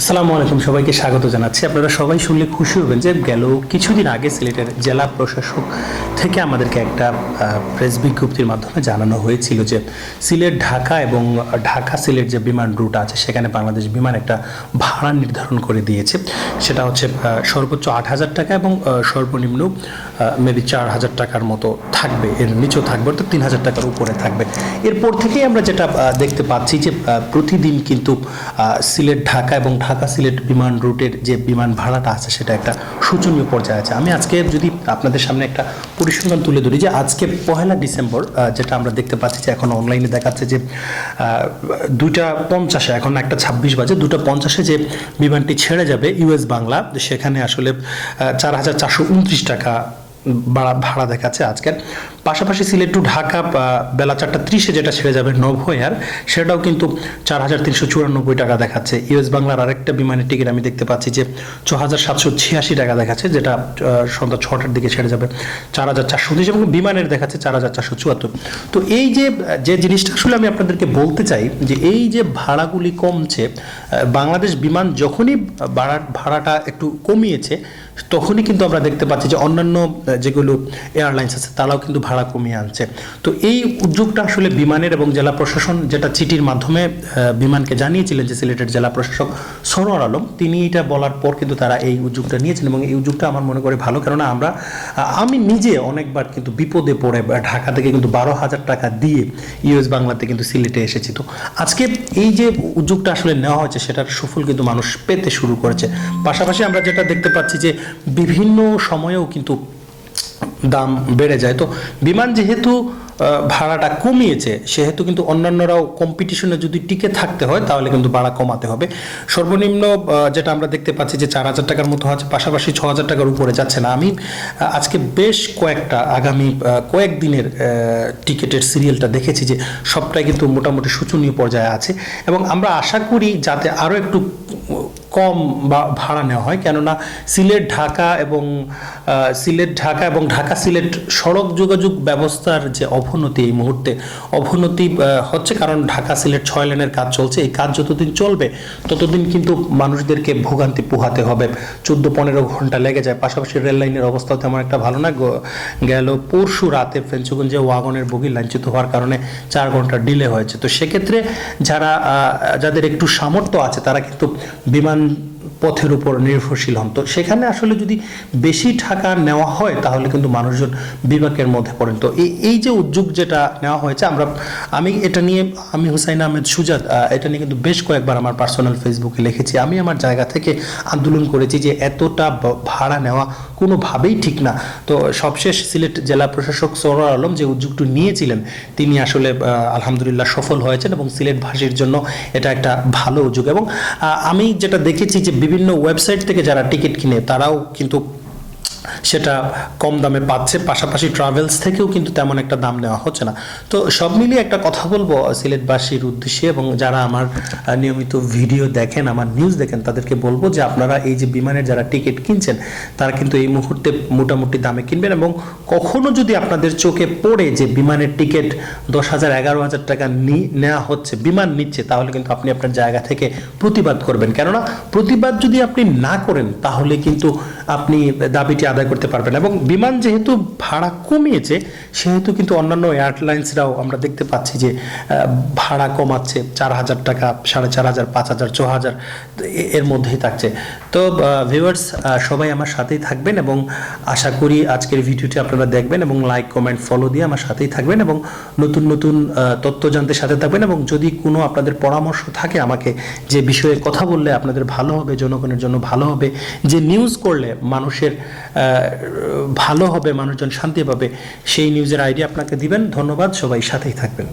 আসসালামু আলাইকুম, সবাইকে স্বাগত জানাচ্ছি। আপনারা সবাই শুনলে খুশি হবেন যে গেল কিছুদিন আগে সিলেটের জেলা প্রশাসক থেকে আমাদেরকে একটা প্রেস বিজ্ঞপ্তির মাধ্যমে জানানো হয়েছিল যে সিলেট, ঢাকা এবং, ঢাকা সিলেট যে বিমান রুট আছে, সেখানে বাংলাদেশ বিমান একটা ভাড়া নির্ধারণ করে দিয়েছে। সেটা হচ্ছে সর্বোচ্চ আট হাজার টাকা এবং সর্বনিম্ন মেবি চার হাজার টাকার মতো থাকবে। এর নিচেও থাকবে, অর্থাৎ তিন হাজার টাকার উপরে থাকবে। এরপর থেকেই আমরা যেটা দেখতে পাচ্ছি যে প্রতিদিন কিন্তু সিলেট ঢাকা এবং ঢাকা সিলেট বিমান রুটের যে বিমান ভাড়াটা আছে, সেটা একটা শোচনীয় পর্যায়ে আছে। আমি আজকে যদি আপনাদের সামনে একটা পরিসংখ্যান তুলে ধরি যে, আজকে পহেলা ডিসেম্বর যেটা আমরা দেখতে পাচ্ছি যে, এখন অনলাইনে দেখাচ্ছে যে দুইটা পঞ্চাশে, এখন একটা ছাব্বিশ বাজে, দুটো পঞ্চাশে যে বিমানটি ছেড়ে যাবে, ইউএস বাংলা সেখানে আসলে চার হাজার চারশো উনত্রিশ টাকা ভাড়া ভাড়া দেখাচ্ছে আজকের। পাশাপাশি সিলেট টু ঢাকা বেলা চারটা ত্রিশে যেটা ছেড়ে যাবে নভোয়ার সেটাও কিন্তু চার হাজার তিনশো চুরানব্বই টাকা দেখাচ্ছে। ইউএস বাংলার আরেকটা বিমানের টিকিট আমি দেখতে পাচ্ছি যে ছ হাজার সাতশো ছিয়াশি টাকা দেখাচ্ছে, যেটা সন্ধ্যা ছটার দিকে ছেড়ে যাবে চার হাজার চারশো উনত্রিশ এবং বিমানের দেখাচ্ছে চার হাজার চারশো চুয়াত্তর। তো এই যে যে জিনিসটা আসলে আমি আপনাদেরকে বলতে চাই, যে এই যে ভাড়াগুলি কমছে বাংলাদেশ বিমান যখনই ভাড়া ভাড়াটা একটু কমিয়েছে, তখনই কিন্তু আমরা দেখতে পাচ্ছি যে অন্যান্য যেগুলো এয়ারলাইন্স আছে, তারাও কিন্তু ভাড়া কমিয়ে আনছে। তো এই উদ্যোগটা আসলে বিমানের এবং জেলা প্রশাসন যেটা চিঠির মাধ্যমে বিমানকে জানিয়েছিলেন যে সিলেটের জেলা প্রশাসক সরোয়ার আলম, তিনি এটা বলার পর কিন্তু তারা এই উদ্যোগটা নিয়েছেন এবং এই উদ্যোগটা আমার মনে করে ভালো, কেননা আমরা আমি নিজে অনেকবার কিন্তু বিপদে পড়ে ঢাকা থেকে কিন্তু বারো হাজার টাকা দিয়ে ইউএস বাংলাতে কিন্তু সিলেটে এসেছি। তো আজকে এই যে উদ্যোগটা আসলে নেওয়া হয়েছে, সেটার সুফল কিন্তু মানুষ পেতে শুরু করেছে। পাশাপাশি আমরা যেটা দেখতে পাচ্ছি যে বিভিন্ন সময়েও কিন্তু দাম বেড়ে যায়। তো বিমান যেহেতু ভাড়াটা কমিয়েছে, সেহেতু কিন্তু অন্যান্যরাও কম্পিটিশনে যদি টিকে থাকতে হয়, তাহলে কিন্তু ভাড়া কমাতে হবে। সর্বনিম্ন যেটা আমরা দেখতে পাচ্ছি যে চার হাজার টাকার মতো আছে, পাশাপাশি ছ হাজার টাকার উপরে যাচ্ছে না। আমি আজকে বেশ কয়েকটা আগামী কয়েকদিনের টিকিটের সিরিয়ালটা দেখেছি যে সবটাই কিন্তু মোটামুটি শোচনীয় পর্যায়ে আছে। এবং আমরা আশা করি যাতে আরও একটু কম বা ভাড়া নেওয়া হয়। কেননা সিলেট, ঢাকা এবং সিলেট, ঢাকা এবং ঢাকা সিলেট সড়ক যোগাযোগ ব্যবস্থার যে অবনতি এই মুহূর্তে, অবনতি হচ্ছে কারণ ঢাকা সিলেট ছয় লেনের কাজ চলছে। এই কাজ যতদিন চলবে, ততদিন কিন্তু মানুষদেরকে ভোগান্তি পোহাতে হবে। চোদ্দ, পনেরো ঘণ্টা লেগে যায়। পাশাপাশি রেল লাইনের অবস্থাও তেমন একটা ভালো না। গেল পরশু রাতে ফেঞ্চুগঞ্জে ওয়াগনের বগি লাঞ্ছিত হওয়ার কারণে চার ঘণ্টা ডিলে হয়েছে। তো সেক্ষেত্রে যারা যাদের একটু সামর্থ্য আছে, তারা কিন্তু বিমান um, পথের উপর নির্ভরশীল হন। তো সেখানে আসলে যদি বেশি টাকা নেওয়া হয়, তাহলে কিন্তু মানুষজন বিবেকের মধ্যে পড়েন। তো এই এই যে উদ্যোগ যেটা নেওয়া হয়েছে, আমরা আমি এটা নিয়ে আমি হুসাইন আহমেদ সুজাত এটা নিয়ে কিন্তু বেশ কয়েকবার আমার পার্সোনাল ফেসবুকে লিখেছি। আমি আমার জায়গা থেকে আন্দোলন করেছি যে এতটা ভাড়া নেওয়া কোনোভাবেই ঠিক না। তো সবশেষ সিলেট জেলা প্রশাসক সরোয়ার আলম যে উদ্যোগটি নিয়েছিলেন, তিনি আসলে আলহামদুলিল্লাহ সফল হয়েছেন এবং সিলেটভাষীর জন্য এটা একটা ভালো উদ্যোগ। এবং আমি যেটা দেখেছি যে বিভিন্ন ওয়েবসাইট থেকে যারা টিকিট কিনে তারাও কিন্তু সেটা কম দামে পাচ্ছে, পাশাপাশি ট্রাভেলস থেকেও কিন্তু তেমন একটা দাম নেওয়া হচ্ছে না। তো সব মিলিয়ে একটা কথা বলব সিলেটবাসীর উদ্দেশ্যে এবং যারা আমার নিয়মিত ভিডিও দেখেন, আমার নিউজ দেখেন, তাদেরকে বলব যে আপনারা এই যে বিমানের যারা টিকিট কিনছেন, তারা কিন্তু এই মুহূর্তে মোটামুটি দামে কিনবেন এবং কখনো যদি আপনাদের চোখে পড়ে যে বিমানের টিকিট দশ হাজার, এগারো হাজার টাকা নেওয়া হচ্ছে, বিমান নিচ্ছে, তাহলে কিন্তু আপনি আপনার জায়গা থেকে প্রতিবাদ করবেন। কেননা প্রতিবাদ যদি আপনি না করেন, তাহলে কিন্তু আপনি দাবিটি আদায় করতে পারবেন এবং বিমান যেহেতু ভাড়া কমিয়েছে, সেহেতু কিন্তু অন্যান্য এয়ারলাইন্সরাও আমরা দেখতে পাচ্ছি যে ভাড়া কমাচ্ছে চার হাজার টাকা, সাড়ে চার হাজার, পাঁচ হাজার, ছ হাজার এর মধ্যেই থাকছে। তো ভিউয়ার্স সবাই আমার সাথেই থাকবেন এবং আশা করি আজকের ভিডিওটি আপনারা দেখবেন এবং লাইক কমেন্ট ফলো দিয়ে আমার সাথেই থাকবেন এবং নতুন নতুন তথ্য জানতে সাথে থাকবেন এবং যদি কোনো আপনাদের পরামর্শ থাকে আমাকে যে বিষয়ে কথা বললে আপনাদের ভালো হবে, জনগণের জন্য ভালো হবে, যে নিউজ করলে মানুষের ভালো হবে মানুষজন শান্তি পাবে সেই নিউজের আইডিয়া আপনাকে দিবেন। ধন্যবাদ সবাই সাথেই থাকবেন।